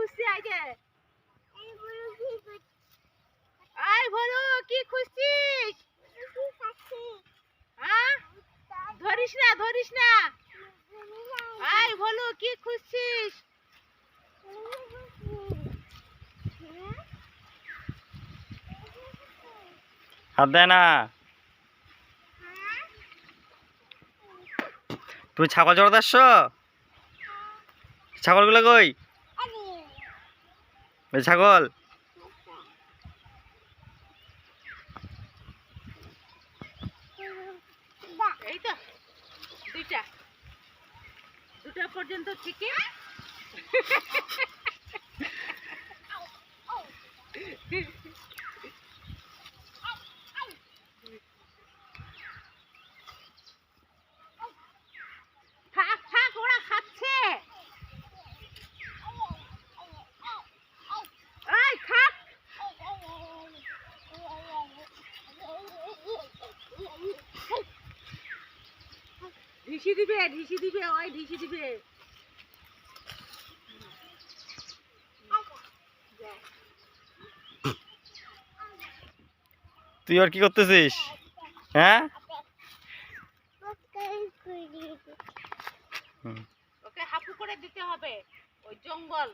খুঁজছি আগে। আই ভলু কি হ্যাঁ? ধরিস না ধরিস না। আই কি হাত দেয় না। তুমি ছাগল জড়াতে আসছো ছাগলগুলো কই? ছাগল। এই তো দুইটা। দুটা পর্যন্ত থেকে থাক ওরা খাচ্ছে এই থাক ঢিসি দিবে ঢিসি দিবে ওই ঢিসি দিবে। তুই আর কি করতেছিস? হ্যাঁ? ওকে হাফু করে দিতে হবে ওই জঙ্গল।